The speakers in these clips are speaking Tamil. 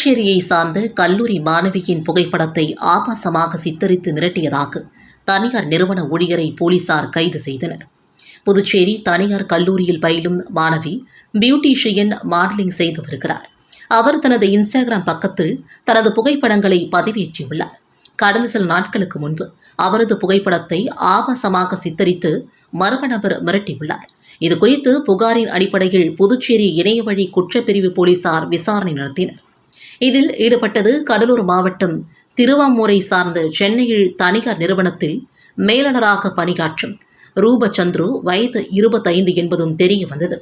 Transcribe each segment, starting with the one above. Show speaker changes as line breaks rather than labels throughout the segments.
புதுச்சேரியை சார்ந்த கல்லூரி மாணவியின் புகைப்படத்தை ஆபாசமாக சித்தரித்து மிரட்டியதாக தனியார் நிறுவன ஊழியரை போலீசார் கைது செய்தனர். புதுச்சேரி தனியார் கல்லூரியில் பயிலும் மாணவி பியூட்டிஷியன் மாடலிங் செய்து வருகிறார். அவர் தனது இன்ஸ்டாகிராம் பக்கத்தில் தனது புகைப்படங்களை பதிவேற்றியுள்ளார். கடந்த சில நாட்களுக்கு முன்பு அவரது புகைப்படத்தை ஆபாசமாக சித்தரித்து மர்ம நபர் மிரட்டியுள்ளார். இது குறித்து புகாரின் அடிப்படையில் புதுச்சேரி இணையவழி குற்றப்பிரிவு போலீசார் விசாரணை நடத்தினர். இதில் ஈடுபட்டது கடலூர் மாவட்டம் திருவாமூரை சார்ந்த சென்னையில் தனியார் நிறுவனத்தில் மேலாளராக பணியாற்றும் ரூபச்சந்துரு வயது இருபத்தைந்து என்பதும் தெரிய வந்தது.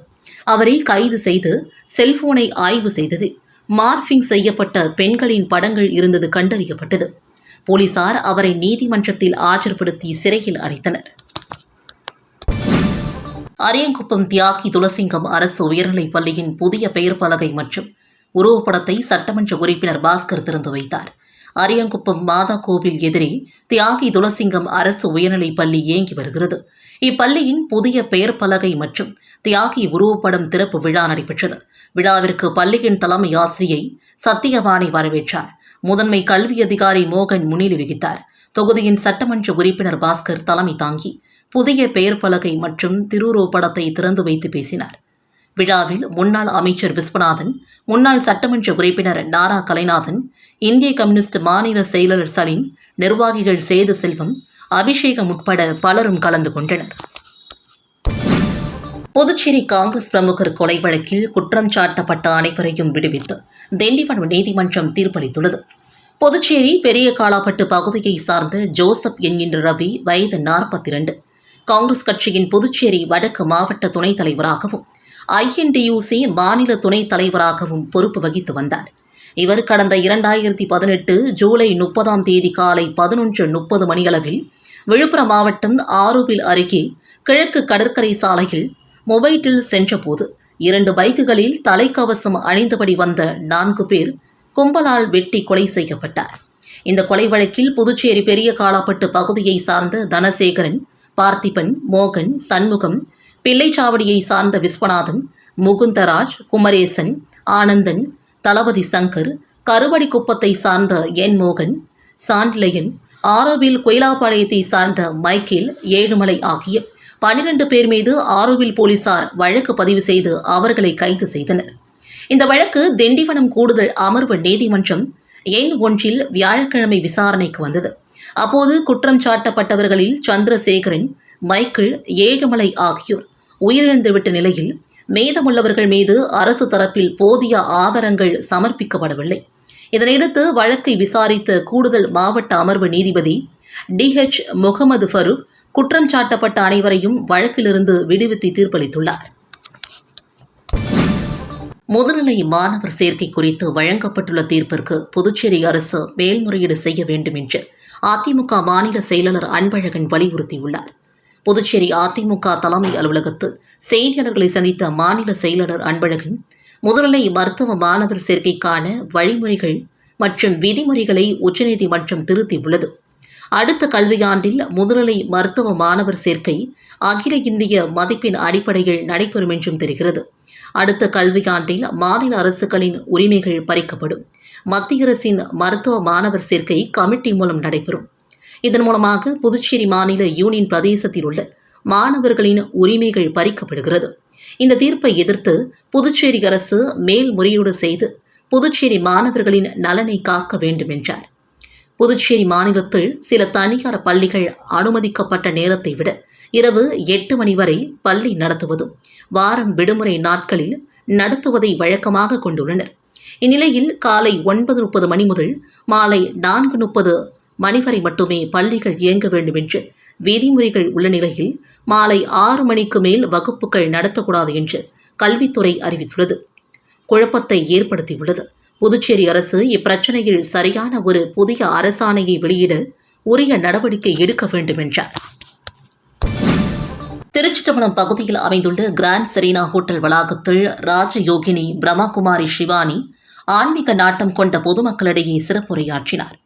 அவரை கைது செய்து செல்போனை ஆய்வு செய்தது. மார்பிங் செய்யப்பட்ட பெண்களின் படங்கள் இருந்தது கண்டறியப்பட்டது. போலீசார் அவரை நீதிமன்றத்தில் ஆஜர்படுத்தி சிறையில் அடைத்தனர். அரியங்குப்பம் தியாகி துளசிங்கம் அரசு உயர்நிலைப் பள்ளியின் புதிய பெயர் பலகை மற்றும் உருவப்படத்தை சட்டமன்ற உறுப்பினர் பாஸ்கர் திறந்து வைத்தார். அரியங்குப்பம் மாதா கோவில் எதிரே தியாகி துளசிங்கம் அரசு உயர்நிலைப் பள்ளி இயங்கி வருகிறது. இப்பள்ளியின் புதிய பெயர் பலகை மற்றும் தியாகி உருவப்படம் திறப்பு விழா நடைபெற்றது. விழாவிற்கு பள்ளியின் தலைமை ஆசிரியை சத்தியவாணி வரவேற்றார். முதன்மை கல்வி அதிகாரி மோகன் முன்னிலை வகித்தார். தொகுதியின் சட்டமன்ற உறுப்பினர் பாஸ்கர் தலைமை தாங்கி புதிய பெயர் பலகை மற்றும் திருவுருவப்படத்தை திறந்து வைத்து பேசினார். விழாவில் முன்னாள் அமைச்சர் விஸ்வநாதன் முன்னாள் சட்டமன்ற உறுப்பினர் நாரா கலைநாதன் இந்திய கம்யூனிஸ்ட் மாநில செயலாளர் சலீம் நிர்வாகிகள் சேது செல்வம் அபிஷேகம் உட்பட பலரும் கலந்து கொண்டனர். புதுச்சேரி காங்கிரஸ் பிரமுகர் கொலை வழக்கில் குற்றம் சாட்டப்பட்ட அனைவரையும் விடுவித்து திண்டிவனம் நீதிமன்றம் தீர்ப்பளித்துள்ளது. புதுச்சேரி பெரிய காலாப்பட்டு பகுதியை சார்ந்த ஜோசப் என்கின்ற ரவி வயது நாற்பத்தி இரண்டு காங்கிரஸ் கட்சியின் புதுச்சேரி வடக்கு மாவட்ட துணைத் தலைவராகவும் ஐஎன்டியூசி மாநில துணைத் தலைவராகவும் பொறுப்பு வகித்து வந்தார். இவர் கடந்த இரண்டாயிரத்தி பதினெட்டு ஜூலை முப்பதாம் தேதி காலை பதினொன்று முப்பது மணியளவில் விழுப்புரம் மாவட்டம் ஆரூவில் அருகே கிழக்கு கடற்கரை சாலையில் மொபைட்டில் சென்றபோது இரண்டு பைக்குகளில் தலைக்கவசம் அணிந்தபடி வந்த நான்கு பேர் கும்பலால் வெட்டி கொலை செய்யப்பட்டார். இந்த கொலை வழக்கில் புதுச்சேரி பெரிய காலாப்பட்டு பகுதியை சார்ந்த தனசேகரன் பார்த்திபன் மோகன் சண்முகம் பிள்ளைச்சாவடியை சார்ந்த விஸ்வநாதன் முகுந்தராஜ் குமரேசன் ஆனந்தன் தளபதி சங்கர் கருவடிக்குப்பத்தை சார்ந்த என் மோகன் சாண்டிலையன் ஆரோவில் கொயிலாப்பாளையத்தை சார்ந்த மைக்கேல் ஏழுமலை ஆகிய பனிரெண்டு பேர் மீது ஆரோவில் போலீசார் வழக்கு பதிவு செய்து அவர்களை கைது செய்தனர். இந்த வழக்கு திண்டிவனம் கூடுதல் அமர்வு நீதிமன்றம் எண் ஒன்றில் வியாழக்கிழமை விசாரணைக்கு வந்தது. அப்போது குற்றம் சாட்டப்பட்டவர்களில் சந்திரசேகரன் மைக்கேல் ஏழுமலை ஆகியோர். உயிரிழந்துவிட்ட நிலையில் மீதமுள்ளவர்கள் மீது அரசு தரப்பில் போதிய ஆதாரங்கள் சமர்ப்பிக்கப்படவில்லை. இதனையடுத்து வழக்கை விசாரித்த கூடுதல் மாவட்ட அமர்வு நீதிபதி டிஹெச் முகமது ஃபருக் குற்றம் சாட்டப்பட்ட அனைவரையும் வழக்கிலிருந்து விடுவித்து தீர்ப்பளித்துள்ளார். முதுநிலை மாணவர் சேர்க்கை குறித்து வழங்கப்பட்டுள்ள தீர்ப்பிற்கு புதுச்சேரி அரசு மேல்முறையீடு செய்ய வேண்டும் என்று அதிமுக மாநில செயலாளர் அன்பழகன் வலியுறுத்தியுள்ளார். புதுச்சேரி அதிமுக தலைமை அலுவலகத்தில் செய்தியாளர்களை சந்தித்த மாநில செயலாளர் அன்பழகன் முதுநிலை மருத்துவ மாணவர் சேர்க்கைக்கான வழிமுறைகள் மற்றும் விதிமுறைகளை உச்சநீதிமன்றம் திருத்தியுள்ளது. அடுத்த கல்வியாண்டில் முதுநிலை மருத்துவ மாணவர் சேர்க்கை அகில இந்திய மதிப்பின் அடிப்படையில் நடைபெறும் என்றும் தெரிகிறது. அடுத்த கல்வியாண்டில் மாநில அரசுகளின் உரிமைகள் பறிக்கப்படும். மத்திய அரசின் மருத்துவ மாணவர் சேர்க்கை கமிட்டி மூலம் நடைபெறும். இதன் மூலமாக புதுச்சேரி மாநில யூனியன் பிரதேசத்தில் உள்ள மாணவர்களின் உரிமைகள் பறிக்கப்படுகிறது. இந்த தீர்ப்பை எதிர்த்து புதுச்சேரி அரசு மேல்முறையீடு செய்து புதுச்சேரி மாணவர்களின் நலனை காக்க வேண்டும் என்றார். புதுச்சேரி மாநிலத்தில் சில தனியார் பள்ளிகள் அனுமதிக்கப்பட்ட நேரத்தை விட இரவு எட்டு மணி வரை பள்ளி நடத்துவதும் வாரம் விடுமுறை நாட்களில் நடத்துவதை வழக்கமாக கொண்டுள்ளனர். இந்நிலையில் காலை ஒன்பது முப்பது மணி முதல் மாலை நான்கு முப்பது மணி வரை மட்டுமே பள்ளிகள் இயங்க வேண்டும் என்று விதிமுறைகள் உள்ள நிலையில் மாலை ஆறு மணிக்கு மேல் வகுப்புகள் நடத்தக்கூடாது என்று கல்வித்துறை அறிவித்துள்ளது. குழப்பத்தை ஏற்படுத்தியுள்ளது. புதுச்சேரி அரசு இப்பிரச்சனையில் சரியான ஒரு புதிய அரசாணையை வெளியிட உரிய நடவடிக்கை எடுக்க வேண்டும் என்றார் திருச்சிட்டம்பலம் பகுதியில் அமைந்துள்ள கிராண்ட் செரீனா ஹோட்டல் வளாகத்தில் ராஜயோகினி பிரம்மகுமாரி சிவானி ஆன்மீக நாட்டம் கொண்ட பொதுமக்களிடையே சிறப்புரையாற்றினார்.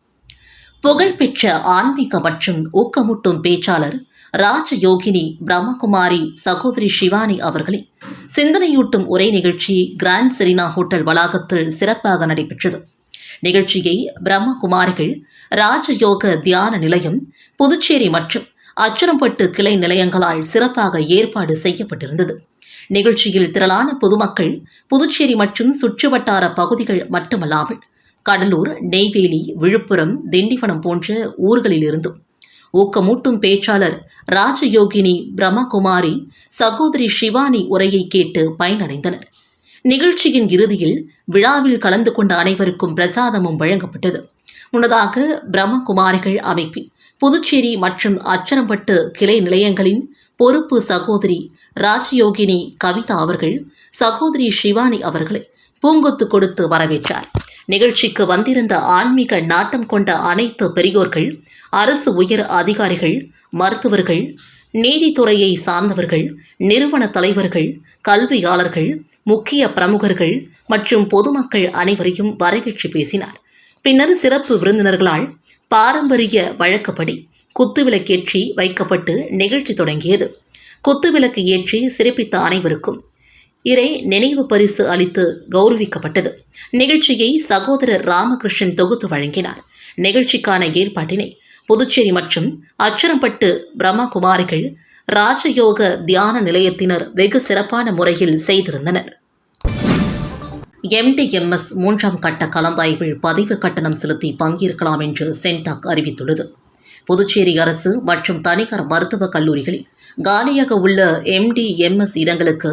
புகழ்பெற்ற ஆன்மீக மற்றும் ஊக்கமூட்டும் பேச்சாளர் ராஜயோகினி பிரம்மகுமாரி சகோதரி சிவானி அவர்களின் சிந்தனையூட்டும் உரை நிகழ்ச்சி கிராண்ட் செரினா ஹோட்டல் வளாகத்தில் சிறப்பாக நடைபெற்றது. நிகழ்ச்சியை பிரம்மகுமாரிகள் ராஜயோக தியான நிலையம் புதுச்சேரி மற்றும் அச்சரம்பட்டு கிளை நிலையங்களால் சிறப்பாக ஏற்பாடு செய்யப்பட்டிருந்தது. நிகழ்ச்சியில் திரளான பொதுமக்கள் புதுச்சேரி மற்றும் சுற்றுவட்டார பகுதிகள் மட்டுமல்லாமல் கடலூர் நெய்வேலி விழுப்புரம் திண்டிவனம் போன்ற ஊர்களிலிருந்தும் ஊக்கமூட்டும் பேச்சாளர் ராஜயோகினி பிரம்மகுமாரி சகோதரி சிவானி உரையை கேட்டு பயனடைந்தனர். நிகழ்ச்சியின் இறுதியில் விழாவில் கலந்து கொண்ட அனைவருக்கும் பிரசாதமும் வழங்கப்பட்டது. முன்னதாக பிரம்மகுமாரிகள் அமைப்பின் புதுச்சேரி மற்றும் அச்சரம்பட்டு கிளை நிலையங்களின் பொறுப்பு சகோதரி ராஜயோகினி கவிதா அவர்கள் சகோதரி சிவானி அவர்களை பூங்கொத்து கொடுத்து வரவேற்றார். நிகழ்ச்சிக்கு வந்திருந்த ஆன்மீக நாட்டம் கொண்ட அனைத்து பெரியோர்கள் அரசு உயர் அதிகாரிகள் மருத்துவர்கள் நீதித்துறையை சார்ந்தவர்கள் நிறுவன தலைவர்கள் கல்வியாளர்கள் முக்கிய பிரமுகர்கள் மற்றும் பொதுமக்கள் அனைவரையும் வரவேற்று பேசினார். பின்னர் சிறப்பு விருந்தினர்களால் பாரம்பரிய வழக்கப்படி குத்துவிளக்கேற்றி வைக்கப்பட்டு நிகழ்ச்சி தொடங்கியது. குத்துவிளக்கு ஏற்றி சிறப்பித்த அனைவருக்கும் இறை நினைவு பரிசு அளித்து கௌரவிக்கப்பட்டது. நிகழ்ச்சியை சகோதரர் ராமகிருஷ்ணன் தொகுத்து வழங்கினார். நிகழ்ச்சிக்கான ஏற்பாட்டினை புதுச்சேரி மற்றும் அச்சரம்பட்டு பிரம்மகுமாரிகள் ராஜயோக தியான நிலையத்தினர் வெகு சிறப்பான முறையில் செய்திருந்தனர். எம்டிஎம்எஸ் மூன்றாம் கட்ட கலந்தாய்வில் பதிவு கட்டணம் செலுத்தி பங்கேற்கலாம் என்று சென்டாக் அறிவித்துள்ளது. புதுச்சேரி அரசு மற்றும் தனியார் மருத்துவக் கல்லூரிகளில் காலியாக உள்ள எம்டிஎம்எஸ் இடங்களுக்கு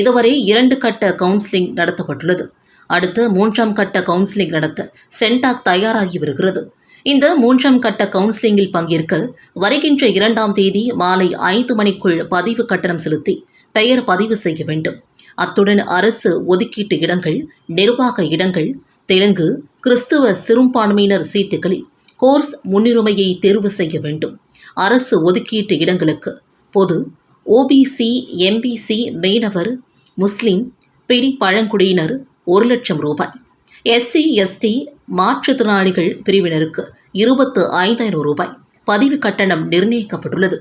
இதுவரை இரண்டு கட்ட கவுன்சிலிங் நடத்தப்பட்டுள்ளது. அடுத்து மூன்றாம் கட்ட கவுன்சிலிங் நடத்த சென்டாக் தயாராகி வருகிறது. இந்த மூன்றாம் கட்ட கவுன்சிலிங்கில் பங்கேற்க வருகின்ற இரண்டாம் தேதி மாலை ஐந்து மணிக்குள் பதிவு கட்டணம் செலுத்தி பெயர் பதிவு செய்ய வேண்டும். அத்துடன் அரசு ஒதுக்கீட்டு இடங்கள் நிர்வாக இடங்கள் தெலுங்கு கிறிஸ்துவ சிறுபான்மையினர் சீட்டுகளில் கோர்ஸ் முன்னுரிமையை தேர்வு செய்ய வேண்டும். அரசு ஒதுக்கீட்டு இடங்களுக்கு பொது ஓபிசி எம்பிசி மீனவர் முஸ்லிம் பிடி பழங்குடியினர் ஒரு லட்சம் ரூபாய். எஸ்சி எஸ்டி மாற்றுத்திறனாளிகள் பிரிவினருக்கு இருபத்து ஐந்தாயிரம் ரூபாய். பதிவு கட்டணம் நிர்ணயிக்கப்பட்டுள்ளது.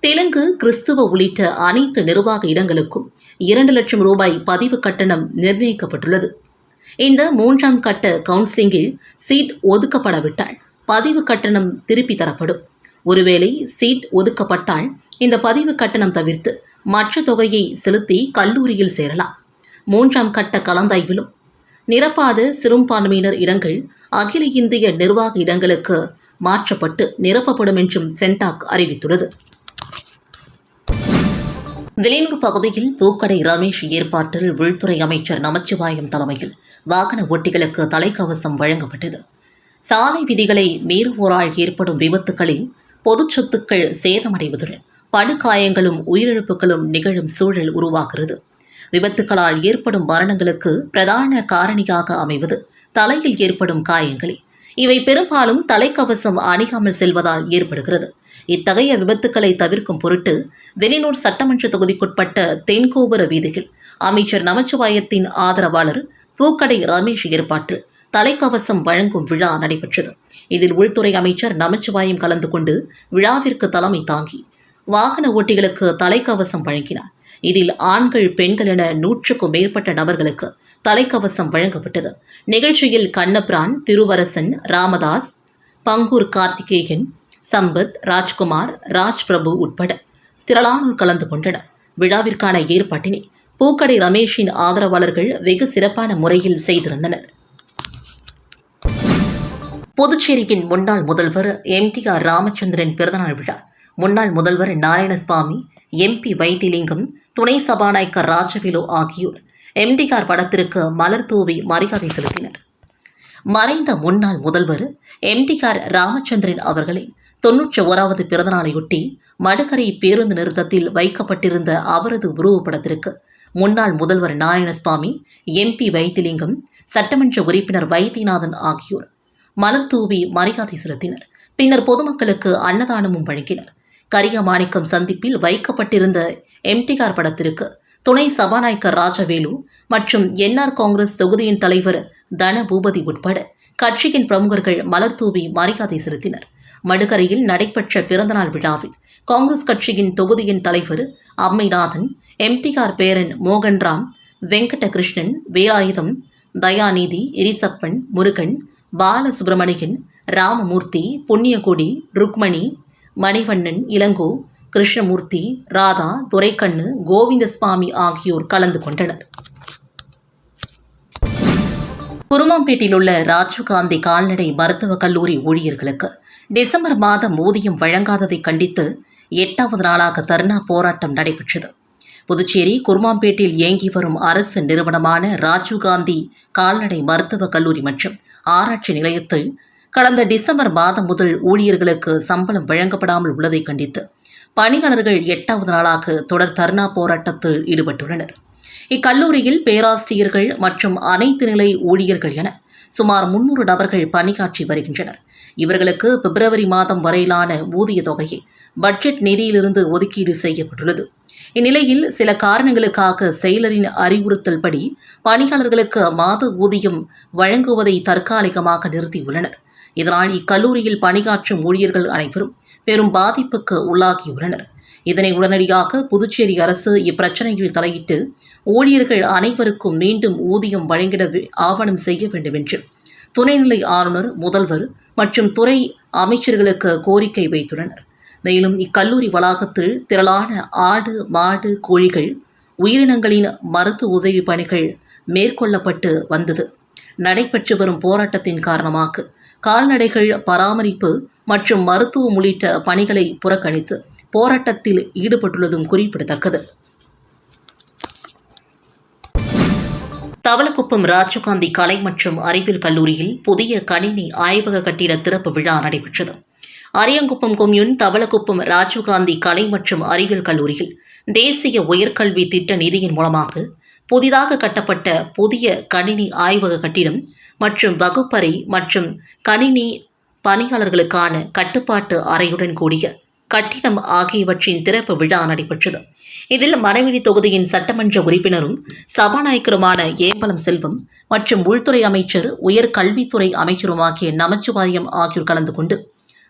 தெலுங்கு கிறிஸ்துவ உள்ளிட்ட அனைத்து நிர்வாக இடங்களுக்கும் இரண்டு லட்சம் ரூபாய் பதிவு கட்டணம் நிர்ணயிக்கப்பட்டுள்ளது. இந்த மூன்றாம் கட்ட கவுன்சிலிங்கில் சீட் ஒதுக்கப்படவிட்டால் பதிவு கட்டணம் திருப்பி தரப்படும். ஒருவேளை சீட் ஒதுக்கப்பட்டால் இந்த பதிவு கட்டணம் தவிர்த்து மற்ற தொகையை செலுத்தி கல்லூரியில் சேரலாம். மூன்றாம் கட்ட கலந்தாய்விலும் நிரப்பாத சிறுபான்மையினர் இடங்கள் அகில இந்திய நிர்வாக இடங்களுக்கு மாற்றப்பட்டு நிரப்பப்படும் என்றும் சென்டாக் அறிவித்துள்ளது. வில்லியனூர் பகுதியில் பூக்கடை ரமேஷ் ஏற்பாட்டில் உள்துறை அமைச்சர் நமச்சிவாயம் தலைமையில் வாகன ஓட்டிகளுக்கு தலைக்கவசம் வழங்கப்பட்டது. சாலை விதிகளை மீறுவோரால் ஏற்படும் விபத்துகளில் பொது சொத்துக்கள் சேதமடைவதுடன் படுகாயங்களும் உயிரிழப்புகளும் நிகழும் சூழல் உருவாகிறது. விபத்துக்களால் ஏற்படும் மரணங்களுக்கு பிரதான காரணியாக அமைவது தலையில் ஏற்படும் காயங்களே. இவை பெரும்பாலும் தலைக்கவசம் அணியாமல் செல்வதால் ஏற்படுகிறது. இத்தகைய விபத்துக்களை தவிர்க்கும் பொருட்டு வெளிநூர் சட்டமன்ற தொகுதிக்குட்பட்ட தென்கோபுர வீதியில் அமைச்சர் நமச்சிவாயத்தின் ஆதரவாளர் பூக்கடை ரமேஷ் ஏற்பாட்டில் தலைக்கவசம் வழங்கும் விழா நடைபெற்றது. இதில் உள்துறை அமைச்சர் நமச்சிவாயம் கலந்து கொண்டு விழாவிற்கு தலைமை தாங்கி வாகன ஓட்டிகளுக்கு தலைக்கவசம் வழங்கினார். இதில் ஆண்கள் பெண்கள் என நூற்றுக்கும் மேற்பட்ட நபர்களுக்கு தலைக்கவசம் வழங்கப்பட்டது. நிகழ்ச்சியில் கண்ணபிரான் திருவரசன் ராமதாஸ் பங்கூர் கார்த்திகேயன் சம்பத் ராஜ்குமார் ராஜ் பிரபு உட்பட திரளானோர் கலந்து கொண்டனர். விழாவிற்கான ஏற்பாட்டினை பூக்கடை ரமேஷின் ஆதரவாளர்கள் வெகு சிறப்பான முறையில் செய்திருந்தனர். புதுச்சேரியின் முன்னாள் முதல்வர் எம்டிஆர் ராமச்சந்திரன் பிறந்தநாள் விழா. முன்னாள் முதல்வர் நாராயணசுவாமி எம்பி வைத்திலிங்கம் துணை சபாநாயகர் ராஜவேலு ஆகியோர் எம்டிஆர் படத்திற்கு மலர் தூவி மரியாதை செலுத்தினர். மறைந்த முன்னாள் முதல்வர் எம்டிஆர் ராமச்சந்திரன் அவர்களின் தொன்னூற்றி ஓராவது பிறந்தநாளையொட்டி மடுகரை பேருந்து நிறுத்தத்தில் வைக்கப்பட்டிருந்த அவரது உருவப்படத்திற்கு முன்னாள் முதல்வர் நாராயணசுவாமி எம்பி வைத்திலிங்கம் சட்டமன்ற உறுப்பினர் வைத்தியநாதன் ஆகியோர் மலர் தூவி மரியாதை செலுத்தினர். பின்னர் பொதுமக்களுக்கு அன்னதானமும் வழங்கினர். கரியமாணிக்கம் சந்திப்பில் வைக்கப்பட்டிருந்த எம்டிஆர் படத்திற்கு துணை சபாநாயகர் ராஜவேலு மற்றும் என்ஆர் காங்கிரஸ் தொகுதியின் தலைவர் தன பூபதி உட்பட கட்சியின் பிரமுகர்கள் மலர் தூவி மரியாதை செலுத்தினர். மடுகரையில் நடைபெற்ற பிறந்தநாள் விழாவில் காங்கிரஸ் கட்சியின் தொகுதியின் தலைவர் அம்மைநாதன் எம்டிஆர் பேரன் மோகன்ராம் வெங்கடகிருஷ்ணன் வேலாயுதம் தயாநிதி இரிசப்பன் முருகன் பாலசுப்ரமணியன் ராமமூர்த்தி புண்ணியகுடி ருக்மணி மணிவண்ணன் இளங்கோ கிருஷ்ணமூர்த்தி ராதா துரைக்கண்ணு கோவிந்தசுவாமி ஆகியோர் கலந்து கொண்டனர். குருமாம்பேட்டில் உள்ள ராஜீவ்காந்தி கால்நடை மருத்துவக் கல்லூரி ஊழியர்களுக்கு டிசம்பர் மாதம் ஊதியம் வழங்காததை கண்டித்து எட்டாவது நாளாக தர்ணா போராட்டம் நடைபெற்றது. புதுச்சேரி குருமாம்பேட்டில் இயங்கி வரும் அரசு நிறுவனமான ராஜீவ்காந்தி கால்நடை மருத்துவக் கல்லூரி மற்றும் ஆராய்ச்சி நிலையத்தில் கடந்த டிசம்பர் மாதம் முதல் ஊழியர்களுக்கு சம்பளம் வழங்கப்படாமல் உள்ளதை கண்டித்து பணியாளர்கள் எட்டாவது நாளாக தொடர் தர்ணா போராட்டத்தில் ஈடுபட்டுள்ளனர். இக்கல்லூரியில் பேராசிரியர்கள் மற்றும் அனைத்து நிலை ஊழியர்கள் என சுமார் முன்னூறு நபர்கள் பணியாற்றி வருகின்றனர். இவர்களுக்கு பிப்ரவரி மாதம் வரையிலான ஊதிய தொகையை பட்ஜெட் நிதியிலிருந்து ஒதுக்கீடு செய்யப்பட்டுள்ளது. இந்நிலையில் சில காரணங்களுக்காக செயலரின் அறிவுறுத்தல் படி பணியாளர்களுக்கு மாத ஊதியம் வழங்குவதை தற்காலிகமாக நிறுத்தியுள்ளனர். இதனால் இக்கல்லூரியில் பணியாற்றும் ஊழியர்கள் அனைவரும் பெரும் பாதிப்புக்கு உள்ளாகியுள்ளனர். இதனை உடனடியாக புதுச்சேரி அரசு இப்பிரச்சனையில் தலையிட்டு ஊழியர்கள் அனைவருக்கும் மீண்டும் ஊதியம் வழங்கிட ஆவணம் செய்ய வேண்டும் என்று துணைநிலை ஆளுநர் முதல்வர் மற்றும் துறை அமைச்சர்களுக்கு கோரிக்கை வைத்துள்ளனர். மேலும் இக்கல்லூரி வளாகத்தில் திரளான ஆடு மாடு கோழிகள் உயிரினங்களின் மருத்துவ உதவி பணிகள் மேற்கொள்ளப்பட்டு வந்தது. நடைபெற்று வரும் போராட்டத்தின் காரணமாக கால்நடைகள் பராமரிப்பு மற்றும் மருத்துவம் உள்ளிட்ட பணிகளை புறக்கணித்து போராட்டத்தில் ஈடுபட்டுள்ளதும் குறிப்பிடத்தக்கது. தவளக்குப்பம் ராஜீவ்காந்தி கலை மற்றும் அறிவியல் கல்லூரியில் புதிய கணினி ஆய்வக கட்டிட திறப்பு விழா நடைபெற்றது. அரியங்குப்பம் கொம்யூன் தவளக்குப்பம் ராஜீவ்காந்தி கலை மற்றும் அறிவியல் கல்லூரியில் தேசிய உயர்கல்வி திட்ட நிதியின் மூலமாக புதிதாக கட்டப்பட்ட புதிய கணினி ஆய்வக கட்டிடம் மற்றும் வகுப்பறை மற்றும் கணினி பணியாளர்களுக்கான கட்டுப்பாட்டு அறையுடன் கூடிய கட்டிடம் ஆகியவற்றின் திறப்பு விழா நடைபெற்றது. இதில் மரவெளி தொகுதியின் சட்டமன்ற உறுப்பினரும் சபாநாயகருமான ஏம்பலம் செல்வம் மற்றும் உள்துறை அமைச்சர் உயர் கல்வித்துறை அமைச்சருமாகிய நமச்சிவாயம் ஆகியோர் கலந்து கொண்டு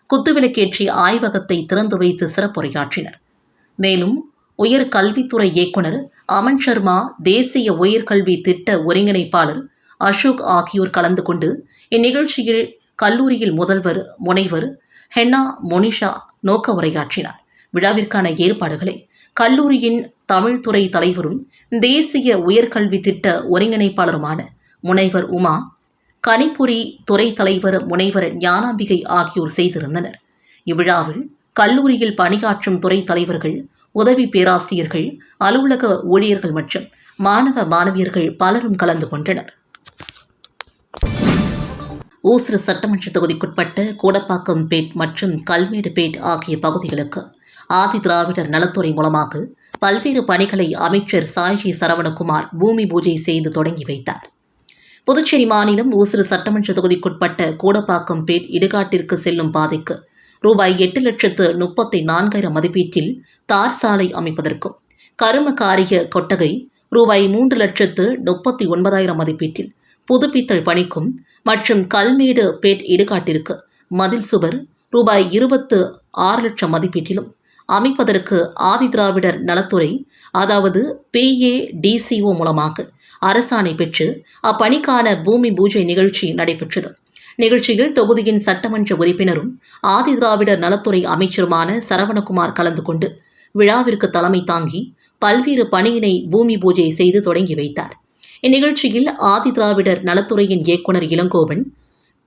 குத்துவிளக்கேற்றி ஆய்வகத்தை திறந்து வைத்து சிறப்புரையாற்றினர். மேலும் உயர் கல்வித்துறை இயக்குனர் அமன் சர்மா தேசிய உயர்கல்வி திட்ட ஒருங்கிணைப்பாளர் அசோக் ஆகியோர் கலந்து கொண்டு இந்நிகழ்ச்சியில் கல்லூரியில் முதல்வர் முனைவர் ஹென்னா மொனிஷா நோக்க உரையாற்றினார். விழாவிற்கான ஏற்பாடுகளை கல்லூரியின் தமிழ்துறை தலைவரும் தேசிய உயர்கல்வி திட்ட ஒருங்கிணைப்பாளருமான முனைவர் உமா கணிப்புரி துறை தலைவர் முனைவர் ஞானாம்பிகை ஆகியோர் செய்திருந்தனர். இவ்விழாவில் கல்லூரியில் பணியாற்றும் துறை தலைவர்கள் உதவி பேராசிரியர்கள் அலுவலக ஊழியர்கள் மற்றும் மாணவ மாணவியர்கள் பலரும் கலந்து கொண்டனர். ஊசுறு சட்டமன்ற தொகுதிக்குட்பட்ட கூடப்பாக்கம் பேட் மற்றும் கல்மேடு பேட் ஆகிய பகுதிகளுக்கு ஆதி திராவிடர் நலத்துறை மூலமாக பல்வேறு பணிகளை அமைச்சர் சாய்ஜி சரவணகுமார் பூமி பூஜை செய்து தொடங்கி வைத்தார். புதுச்சேரி மாநிலம் ஊசுறு சட்டமன்ற தொகுதிக்குட்பட்ட கூடப்பாக்கம் பேட் இடுகாட்டிற்கு செல்லும் பாதைக்கு ரூபாய் எட்டு லட்சத்து முப்பத்தி நான்காயிரம் மதிப்பீட்டில் தார் சாலை அமைப்பதற்கும் கரும காரிய கொட்டகை ரூபாய் மூன்று லட்சத்து முப்பத்தி ஒன்பதாயிரம் மதிப்பீட்டில் புதுப்பித்தல் பணிக்கும் மற்றும் கல்மேடு பேட் இடுகாட்டிற்கு மதில் சுவர் ரூபாய் இருபத்து ஆறு லட்சம் மதிப்பீட்டிலும் அமைப்பதற்கு ஆதிதிராவிடர் நலத்துறை அதாவது பிஏடிசிஓ மூலமாக அரசாணை பெற்று அப்பணிக்கான பூமி பூஜை நிகழ்ச்சி நடைபெற்றது. நிகழ்ச்சியில் தொகுதியின் சட்டமன்ற உறுப்பினரும் ஆதிதிராவிடர் நலத்துறை அமைச்சருமான சரவணகுமார் கலந்து கொண்டு விழாவிற்கு தலைமை தாங்கி பல்வேறு பணியினை பூமி பூஜை செய்து தொடங்கி வைத்தார். இந்நிகழ்ச்சியில் ஆதிதிராவிடர் நலத்துறையின் இயக்குனர் இளங்கோவன்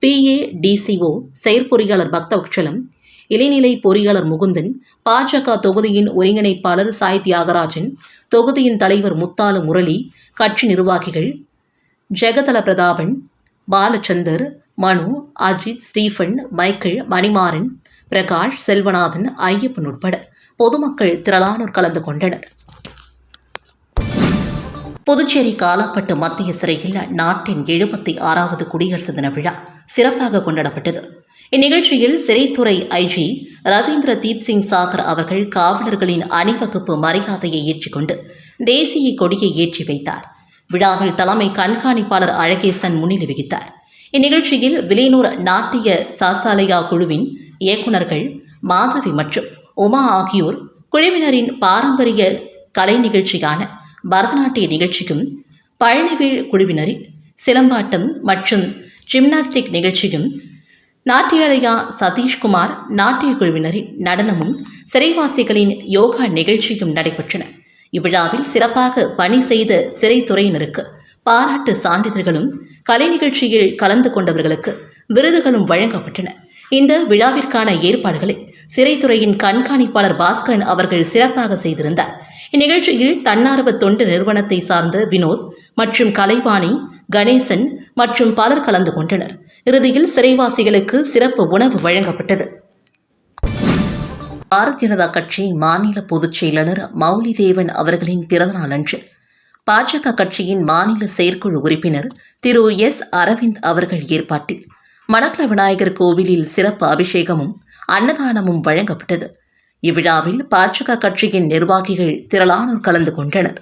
பிஏடிசிஓ செயற்பொறியாளர் பக்தவட்சலம் இளைநிலை பொறியாளர் முகுந்தன் பாஜக தொகுதியின் ஒருங்கிணைப்பாளர் சாய் தியாகராஜன் தொகுதியின் தலைவர் முத்தாலு முரளி கட்சி நிர்வாகிகள் ஜெகதல பிரதாபன் பாலச்சந்தர் மனு அஜித் ஸ்டீஃபன் மைக்கேல் மணிமாறன் பிரகாஷ் செல்வநாதன் ஐயப்பன் உட்பட பொதுமக்கள் திரளானோர் கலந்து கொண்டனர். புதுச்சேரி காலாப்பட்டு மத்திய சிறையில் நாட்டின் எழுபத்தி ஆறாவது குடியரசு தின விழா சிறப்பாக கொண்டாடப்பட்டது. இந்நிகழ்ச்சியில் சிறைத்துறை ஐஜி ரவீந்திர தீப் சிங் சாகர் அவர்கள் காவலர்களின் அணிவகுப்பு மரியாதையை ஏற்றுக்கொண்டு தேசிய கொடியை ஏற்றி வைத்தார். விழாவில் தலைமை கண்காணிப்பாளர் அழகேசன் முன்னிலை வகித்தார். இந்நிகழ்ச்சியில் விலையூர் நாட்டிய சாஸ்தாலயா குழுவின் இயக்குநர்கள் மாதவி மற்றும் உமா ஆகியோர் குழுவினரின் பாரம்பரிய கலை நிகழ்ச்சியான பரதநாட்டிய நிகழ்ச்சிக்கும் பழனிவேல் குழுவினரின் சிலம்பாட்டம் மற்றும் ஜிம்னாஸ்டிக் நிகழ்ச்சியும் நாட்டியாலயா சதீஷ்குமார் நாட்டிய குழுவினரின் நடனமும் சிறைவாசிகளின் யோகா நிகழ்ச்சியும் நடைபெற்றன. இவ்விழாவில் சிறப்பாக பணி செய்த சிறைத்துறையினருக்கு பாராட்டு சான்றிதழ்களும் கலை நிகழ்ச்சியில் கலந்து கொண்டவர்களுக்கு விருதுகளும் வழங்கப்பட்டன. இந்த விழாவிற்கான ஏற்பாடுகளை சிறைத்துறையின் கண்காணிப்பாளர் பாஸ்கரன் அவர்கள் சிறப்பாக செய்திருந்தார். இந்நிகழ்ச்சியில் தன்னார்வ தொண்டு நிறுவனத்தை சார்ந்த வினோத் மற்றும் கலைவாணி கணேசன் மற்றும் பலர் கலந்து கொண்டனர். இறுதியில் சிறைவாசிகளுக்கு சிறப்பு உணவு வழங்கப்பட்டது. பாரதிய ஜனதா கட்சி மாநில பொதுச் செயலாளர் மௌலி தேவன் அவர்களின் பிறந்தநாள் அன்று பாஜக கட்சியின் மாநில செயற்குழு உறுப்பினர் திரு எஸ் அரவிந்த் அவர்கள் ஏற்பாட்டில் மணக்கல விநாயகர் கோவிலில் சிறப்பு அபிஷேகமும் அன்னதானமும் வழங்கப்பட்டது. இவ்விழாவில் பாஜக கட்சியின் நிர்வாகிகள் திரளானோர் கலந்து கொண்டனர்.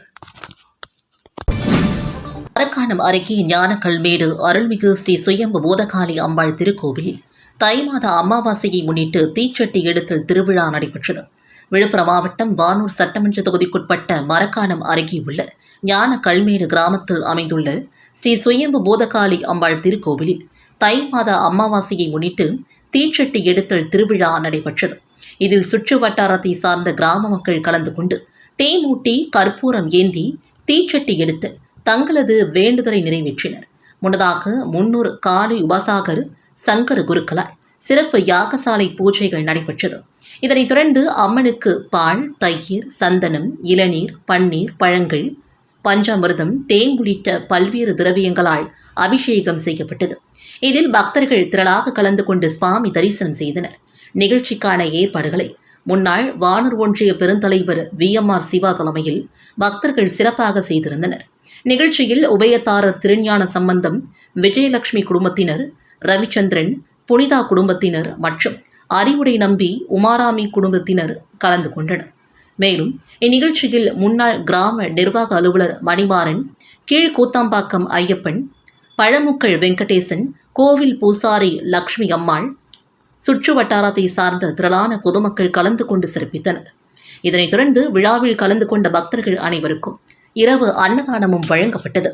மரக்காணம் அருகே ஞானக்கல்மேடு அருள்மிகு ஸ்ரீ சுயம்பு பூதகாளி அம்பாள் திருக்கோவிலில் தை மாத அமாவாசையை முன்னிட்டு தீச்சட்டி எடுத்தல் திருவிழா நடைபெற்றது. விழுப்புரம் மாவட்டம் வானூர் சட்டமன்ற தொகுதிக்குட்பட்ட மரக்காணம் அருகே உள்ள ஞான கல்மேடு கிராமத்தில் அமைந்துள்ள ஸ்ரீ சுயம்பு பூதகாளி அம்பாள் திருக்கோவிலில் தை மாத அமாவாசையை முன்னிட்டு தீச்சட்டி எடுத்தல் திருவிழா நடைபெற்றது. இதில் சுற்று வட்டாரத்தை சார்ந்த கிராம மக்கள் கலந்து கொண்டு தேமூட்டி கற்பூரம் ஏந்தி தீச்சட்டி எடுத்து தங்களது வேண்டுதலை நிறைவேற்றினர். முன்னதாக முன்னூறு காளி உபசாகர் சங்கர குருக்களால் சிறப்பு யாகசாலை பூஜைகள் நடைபெற்றது. இதனைத் தொடர்ந்து அம்மனுக்கு பால் தயிர் சந்தனம் இளநீர் பன்னீர் பழங்கள் பஞ்சாமிர்தம் தேன் உள்ளிட்ட பல்வேறு திரவியங்களால் அபிஷேகம் செய்யப்பட்டது. இதில் பக்தர்கள் திரளாக கலந்து கொண்டு சுவாமி தரிசனம் செய்தனர். நிகழ்ச்சிக்கான ஏற்பாடுகளை முன்னாள் வானூர் ஒன்றிய பெருந்தலைவர் வி. எம். ஆர். சிவா தலைமையில் பக்தர்கள் சிறப்பாக செய்திருந்தனர். நிகழ்ச்சியில் உபயதாரர் திருஞான சம்பந்தம் விஜயலட்சுமி குடும்பத்தினர் ரவிச்சந்திரன் புனிதா குடும்பத்தினர் மற்றும் அறிவுடை நம்பி உமாராமி குடும்பத்தினர் கலந்து கொண்டனர். மேலும் இந்நிகழ்ச்சியில் முன்னாள் கிராம நிர்வாக அலுவலர் மணிமாறன் கீழ்கூத்தாம்பாக்கம் ஐயப்பன் பழமுக்கள் வெங்கடேசன் கோவில் பூசாரி லக்ஷ்மி அம்மாள் சுற்று வட்டாரத்தை சார்ந்த திரளான பொதுமக்கள் கலந்து கொண்டு சிறப்பித்தனர். இதனைத் தொடர்ந்து விழாவில் கலந்து கொண்ட பக்தர்கள் அனைவருக்கும் இரவு அன்னதானமும் வழங்கப்பட்டது.